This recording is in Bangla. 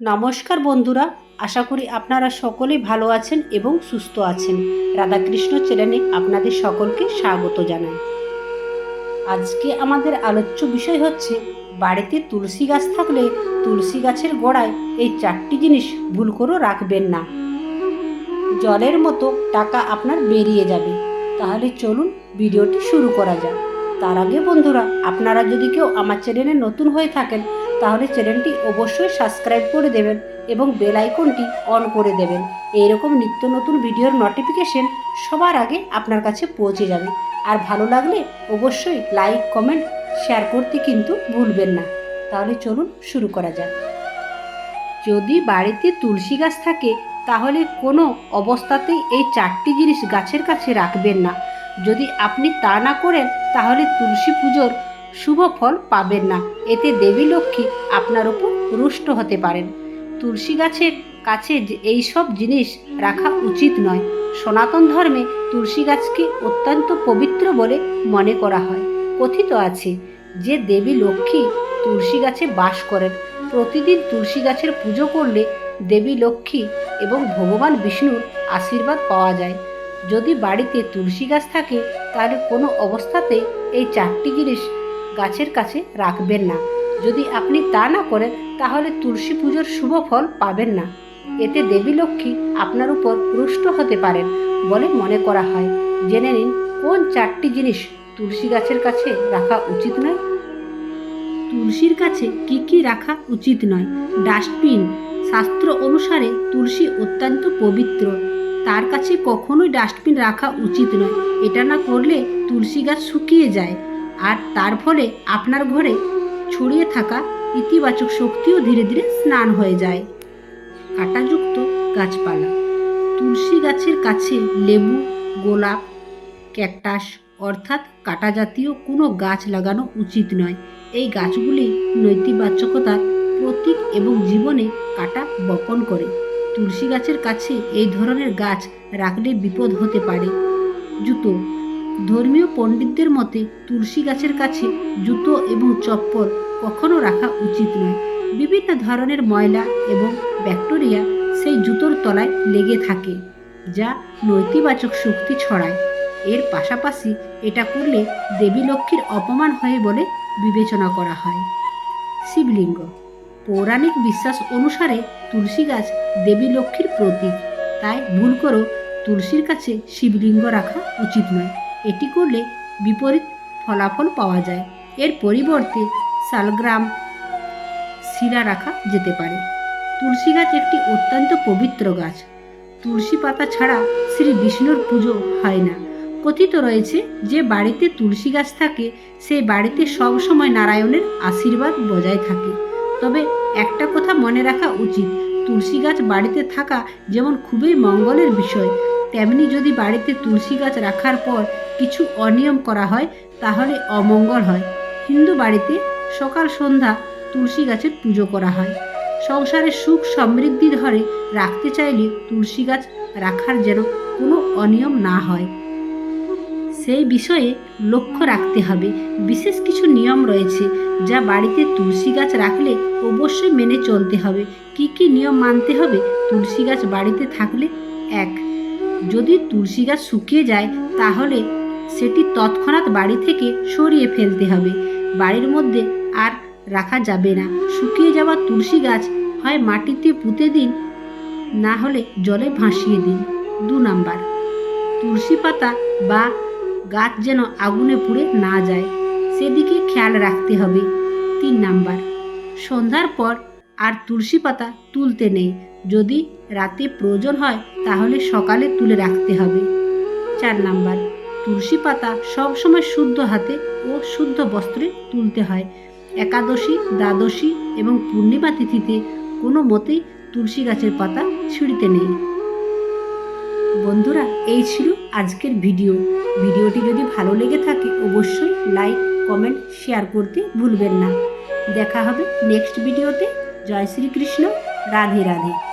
নমস্কার বন্ধুরা, আশা করি আপনারা সকলেই ভালো আছেন এবং সুস্থ আছেন। রাধাকৃষ্ণ চ্যানেলে আপনাদের সকলকে স্বাগত জানাই। আজকে আমাদের আলোচ্য বিষয় হচ্ছে, বাড়িতে তুলসী গাছ থাকলে তুলসী গাছের গোড়ায় এই চারটি জিনিস ভুল করেও রাখবেন না। জলের মতো টাকা আপনার বেরিয়ে যাবে। তাহলে চলুন ভিডিওটি শুরু করা যাক। তার আগে বন্ধুরা, আপনারা যদি কেউ আমার চ্যানেলে নতুন হয়ে থাকেন তাহলে চ্যানেলটি অবশ্যই সাবস্ক্রাইব করে দেবেন এবং বেল আইকনটি অন করে দেবেন। এইরকম নিত্য নতুন ভিডিওর নোটিফিকেশন সবার আগে আপনার কাছে পৌঁছে যাবে। আর ভালো লাগলে অবশ্যই লাইক কমেন্ট শেয়ার করতে কিন্তু ভুলবেন না। তাহলে চলুন শুরু করা যাক। যদি বাড়িতে তুলসী গাছ থাকে, তাহলে কোনো অবস্থাতেই এই চারটি জিনিস গাছের কাছে রাখবেন না। যদি আপনি তা না করেন, তাহলে তুলসী পুজোর শুভ ফল পাবেন না। এতে দেবী লক্ষ্মী আপনার উপর রুষ্ট হতে পারেন। তুলসী গাছের কাছে এই সব জিনিস রাখা উচিত নয়। সনাতন ধর্মে তুলসী গাছকে অত্যন্ত পবিত্র বলে মনে করা হয়। কথিত আছে যে দেবী লক্ষ্মী তুলসী গাছে বাস করেন। প্রতিদিন তুলসী গাছের পুজো করলে দেবী লক্ষ্মী এবং ভগবান বিষ্ণুর আশীর্বাদ পাওয়া যায়। যদি বাড়িতে তুলসী গাছ থাকে, তাহলে কোনো অবস্থাতে এই চারটি জিনিস গাছের কাছে রাখবেন না। যদি আপনি তা না করেন, তাহলে তুলসী পুজোর শুভ ফল পাবেন না। এতে দেবী লক্ষ্মী আপনার উপর রুষ্ট হতে পারেন বলে মনে করা হয়। জেনে নিন, কোন চারটি জিনিস তুলসী গাছের কাছে রাখা উচিত নয়? তুলসীর কাছে কি কি রাখা উচিত নয়? ডাস্টবিন, শাস্ত্র অনুসারে তুলসী অত্যন্ত পবিত্র। তার কাছে কখনোই ডাস্টবিন রাখা উচিত নয়। এটা না করলে তুলসী গাছ শুকিয়ে যায়। আর তার ফলে আপনার ঘরে ছড়িয়ে থাকা ইতিবাচক শক্তিও ধীরে ধীরে স্নান হয়ে যায়। কাঁটাযুক্ত গাছপালা, তুলসী গাছের কাছে লেবু, গোলাপ, ক্যাকটাস অর্থাৎ কাটা জাতীয় কোনো গাছ লাগানো উচিত নয়। এই গাছগুলি নৈতিবাচকতার প্রতীক এবং জীবনে কাটা বপন করে। তুলসী গাছের কাছে এই ধরনের গাছ রাখলে বিপদ হতে পারে। জুতো ধর্মীয় পণ্ডিতদের মতে তুলসী গাছের কাছে জুতো এবং চপ্পল কখনো রাখা উচিত নয়। বিভিন্ন ধরনের ময়লা এবং ব্যাকটেরিয়া সেই জুতোর তলায় লেগে থাকে, যা নৈতিবাচক শক্তি ছড়ায়। এর পাশাপাশি এটা করলে দেবী লক্ষ্মীর অপমান হয় বলে বিবেচনা করা হয়। শিবলিঙ্গ। পৌরাণিক বিশ্বাস অনুসারে তুলসী গাছ দেবী লক্ষ্মীর প্রতীক। তাই ভুল করো তুলসীর কাছে শিবলিঙ্গ রাখা উচিত নয়। এটি করলে বিপরীত ফলাফল পাওয়া যায়। এর পরিবর্তে শালগ্রাম শিরা রাখা যেতে পারে। তুলসী গাছ একটি অত্যন্ত পবিত্র গাছ। তুলসী পাতা ছাড়া শ্রী বিষ্ণুর পুজো হয় না। কথিত রয়েছে যে বাড়িতে তুলসী গাছ থাকে, সেই বাড়িতে সবসময় নারায়ণের আশীর্বাদ বজায় থাকে। তবে একটা কথা মনে রাখা উচিত, তুলসী গাছ বাড়িতে থাকা যেমন খুবই মঙ্গলের বিষয় তেমনি যদি বাড়িতে তুলসী গাছ রাখার পর কিছু অনিয়ম করা হয়, তাহলে অমঙ্গল হয়। হিন্দু বাড়িতে সকাল সন্ধ্যা তুলসী গাছের পুজো করা হয়। সংসারে সুখ সমৃদ্ধি ধরে রাখতে চাইলে তুলসী গাছ রাখার যেন কোনো অনিয়ম না হয়। সেই বিষয়ে লক্ষ্য রাখতে হবে। বিশেষ কিছু নিয়ম রয়েছে যা বাড়িতে তুলসী গাছ রাখলে অবশ্যই মেনে চলতে হবে। কি কি নিয়ম মানতে হবে? তুলসী গাছ বাড়িতে থাকলে এক যদি তুলসী গাছ শুকিয়ে যায়, তাহলে সেটি তৎক্ষণাৎ বাড়ি থেকে সরিয়ে ফেলতে হবে। বাড়ির মধ্যে আর রাখা যাবে না। শুকিয়ে যাওয়া তুলসী গাছ হয় মাটিতে পুঁতে দিন, না হলে জলে ভাসিয়ে দিন। দু নাম্বার, তুলসী পাতা বা গাছ যেন আগুনে পুড়ে না যায়, সেদিকে খেয়াল রাখতে হবে। তিন নাম্বার, সন্ধ্যার পর আর তুলসী পাতা তুলতে নেই। যদি রাতে প্রয়োজন হয়, তাহলে সকালে তুলে রাখতে হবে। চার নাম্বার, তুলসী পাতা সবসময় শুদ্ধ হাতে ও শুদ্ধ বস্ত্রে তুলতে হয়। একাদশী, দ্বাদশী এবং পূর্ণিমা তিথিতে কোনো মতেই তুলসী গাছের পাতা ছিঁড়িতে নেই। বন্ধুরা, এই ছিল আজকের ভিডিও। ভিডিওটি যদি ভালো লেগে থাকে, অবশ্যই লাইক, কমেন্ট, শেয়ার করতে ভুলবেন না। দেখা হবে নেক্সট ভিডিওতে। জয় শ্রীকৃষ্ণ। রাধে রাধে।